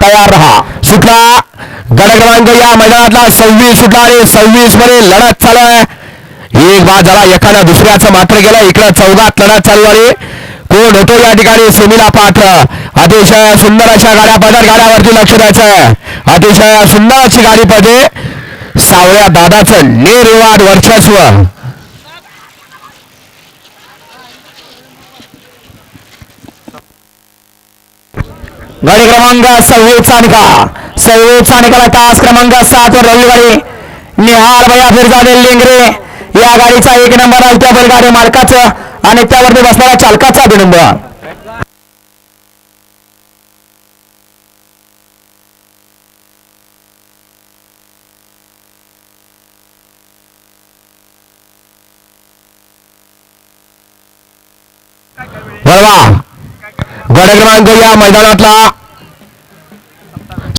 तयार राहा। सुटला गड क्रमांक या मैदानातला सव्वीस सुटला आणि सव्वीसमध्ये लढत चालू आहे. एक बाद झाला एखादा दुसऱ्याचं मात्र गेलं इकडं चौघात लढत चालू आहे कोण होतो या ठिकाणी? सेमीला पात्र. अतिशय सुंदर अशा गाड्या पदर गाड्यावरती लक्ष द्यायचं आहे. अतिशय सुंदर अशी गाडी पदे सावळ्या दादाचं निर्वाड वर्चस्व. गाडी क्रमांक सव्वीसचा निकाल सव्वीसचा निकाल तास क्रमांक सात वर रविवारी निहार भया फिरजादे लिंगरे. या गाडीचा एक नंबर आहे त्या बैलगाडी मालकाचं आणि त्यावरती बसणाऱ्या चालकाचा अभिनंदन. बरोबर गड क्रमांक या मैदानातला